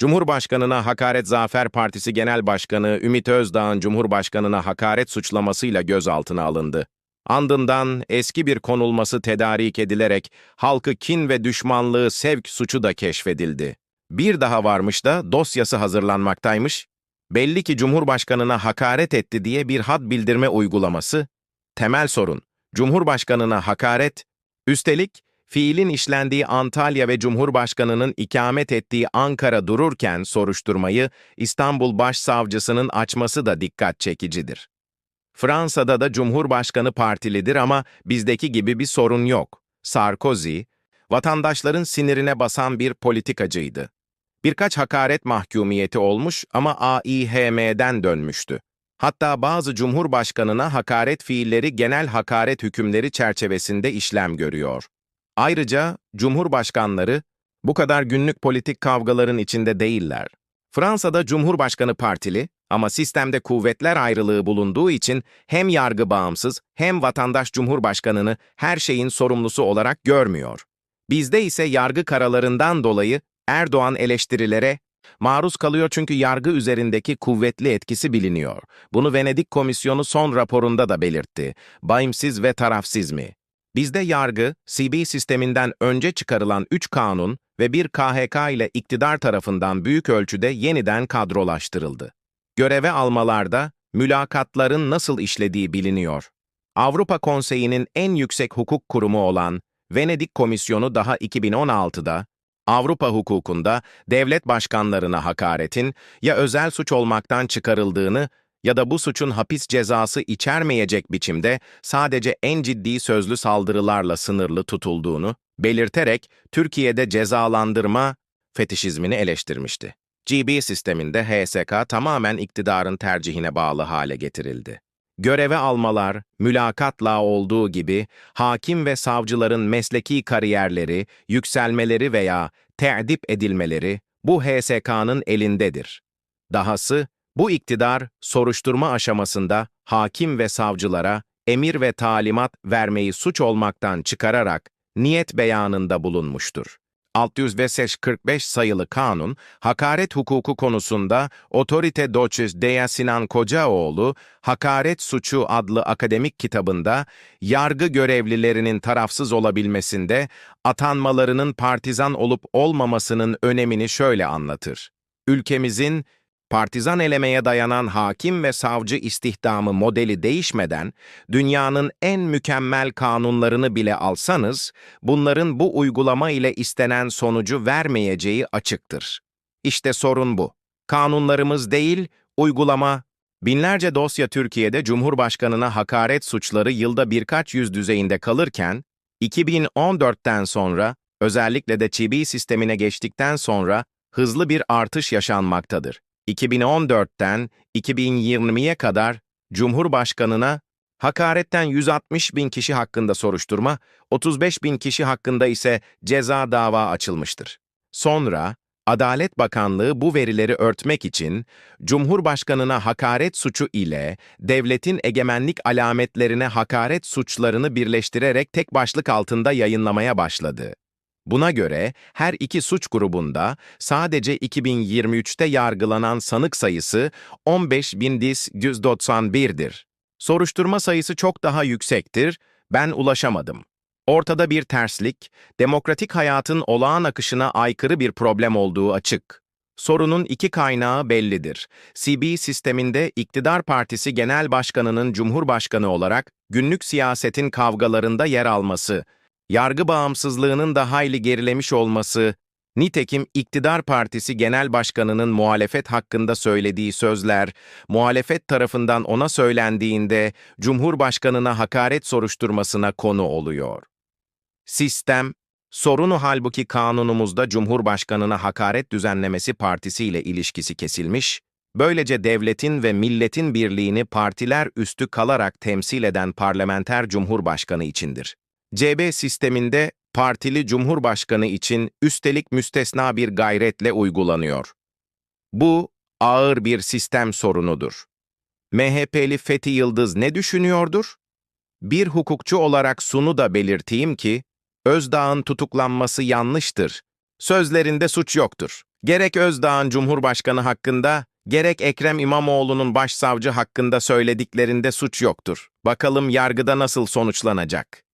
Cumhurbaşkanına Hakaret Zafer Partisi Genel Başkanı Ümit Özdağ'ın Cumhurbaşkanına hakaret suçlamasıyla gözaltına alındı. Andından eski bir konulması tedarik edilerek halkı kin ve düşmanlığı sevk suçu da keşfedildi. Bir daha varmış da dosyası hazırlanmaktaymış. Belli ki Cumhurbaşkanına hakaret etti diye bir had bildirme uygulaması. Temel sorun, Cumhurbaşkanına hakaret, üstelik fiilin işlendiği Antalya ve Cumhurbaşkanının ikamet ettiği Ankara dururken soruşturmayı İstanbul Başsavcısının açması da dikkat çekicidir. Fransa'da da Cumhurbaşkanı partilidir ama bizdeki gibi bir sorun yok. Sarkozy, vatandaşların sinirine basan bir politikacıydı. Birkaç hakaret mahkumiyeti olmuş ama AİHM'den dönmüştü. Hatta bazı Cumhurbaşkanına hakaret fiilleri genel hakaret hükümleri çerçevesinde işlem görüyor. Ayrıca Cumhurbaşkanları bu kadar günlük politik kavgaların içinde değiller. Fransa'da Cumhurbaşkanı partili ama sistemde kuvvetler ayrılığı bulunduğu için hem yargı bağımsız hem vatandaş Cumhurbaşkanını her şeyin sorumlusu olarak görmüyor. Bizde ise yargı karalarından dolayı Erdoğan eleştirilere maruz kalıyor çünkü yargı üzerindeki kuvvetli etkisi biliniyor. Bunu Venedik Komisyonu son raporunda da belirtti. Bağımsız ve tarafsız mı? Bizde yargı, CB sisteminden önce çıkarılan 3 kanun ve bir KHK ile iktidar tarafından büyük ölçüde yeniden kadrolaştırıldı. Göreve almalarda mülakatların nasıl işlediği biliniyor. Avrupa Konseyi'nin en yüksek hukuk kurumu olan Venedik Komisyonu daha 2016'da Avrupa hukukunda devlet başkanlarına hakaretin ya özel suç olmaktan çıkarıldığını ya da bu suçun hapis cezası içermeyecek biçimde sadece en ciddi sözlü saldırılarla sınırlı tutulduğunu belirterek Türkiye'de cezalandırma fetişizmini eleştirmişti. GB sisteminde HSK tamamen iktidarın tercihine bağlı hale getirildi. Göreve almalar, mülakatla olduğu gibi hakim ve savcıların mesleki kariyerleri, yükselmeleri veya te'dip edilmeleri bu HSK'nın elindedir. Dahası, bu iktidar soruşturma aşamasında hakim ve savcılara emir ve talimat vermeyi suç olmaktan çıkararak niyet beyanında bulunmuştur. 645 sayılı kanun, hakaret hukuku konusunda Otorite Doçes Dea Sinan Kocaoğlu, Hakaret Suçu adlı akademik kitabında, yargı görevlilerinin tarafsız olabilmesinde, atanmalarının partizan olup olmamasının önemini şöyle anlatır. Ülkemizin, partizan elemeye dayanan hakim ve savcı istihdamı modeli değişmeden, dünyanın en mükemmel kanunlarını bile alsanız, bunların bu uygulama ile istenen sonucu vermeyeceği açıktır. İşte sorun bu. Kanunlarımız değil, uygulama. Binlerce dosya Türkiye'de Cumhurbaşkanına hakaret suçları yılda birkaç yüz düzeyinde kalırken, 2014'ten sonra, özellikle de çibi sistemine geçtikten sonra, hızlı bir artış yaşanmaktadır. 2014'ten 2020'ye kadar Cumhurbaşkanına hakaretten 160 bin kişi hakkında soruşturma, 35 bin kişi hakkında ise ceza dava açılmıştır. Sonra, Adalet Bakanlığı bu verileri örtmek için Cumhurbaşkanına hakaret suçu ile devletin egemenlik alametlerine hakaret suçlarını birleştirerek tek başlık altında yayınlamaya başladı. Buna göre her iki suç grubunda sadece 2023'te yargılanan sanık sayısı 15.191'dir. Soruşturma sayısı çok daha yüksektir, ben ulaşamadım. Ortada bir terslik, demokratik hayatın olağan akışına aykırı bir problem olduğu açık. Sorunun iki kaynağı bellidir. CB sisteminde iktidar partisi genel başkanının cumhurbaşkanı olarak günlük siyasetin kavgalarında yer alması, yargı bağımsızlığının da hayli gerilemiş olması, nitekim iktidar partisi genel başkanının muhalefet hakkında söylediği sözler, muhalefet tarafından ona söylendiğinde Cumhurbaşkanına hakaret soruşturmasına konu oluyor. Sistem, sorunu halbuki kanunumuzda Cumhurbaşkanına hakaret düzenlemesi partisiyle ilişkisi kesilmiş, böylece devletin ve milletin birliğini partiler üstü kalarak temsil eden parlamenter cumhurbaşkanı içindir. CB sisteminde partili cumhurbaşkanı için üstelik müstesna bir gayretle uygulanıyor. Bu ağır bir sistem sorunudur. MHP'li Fethi Yıldız ne düşünüyordur? Bir hukukçu olarak sunu da belirteyim ki, Özdağ'ın tutuklanması yanlıştır. Sözlerinde suç yoktur. Gerek Özdağ'ın Cumhurbaşkanı hakkında, gerek Ekrem İmamoğlu'nun başsavcı hakkında söylediklerinde suç yoktur. Bakalım yargıda nasıl sonuçlanacak?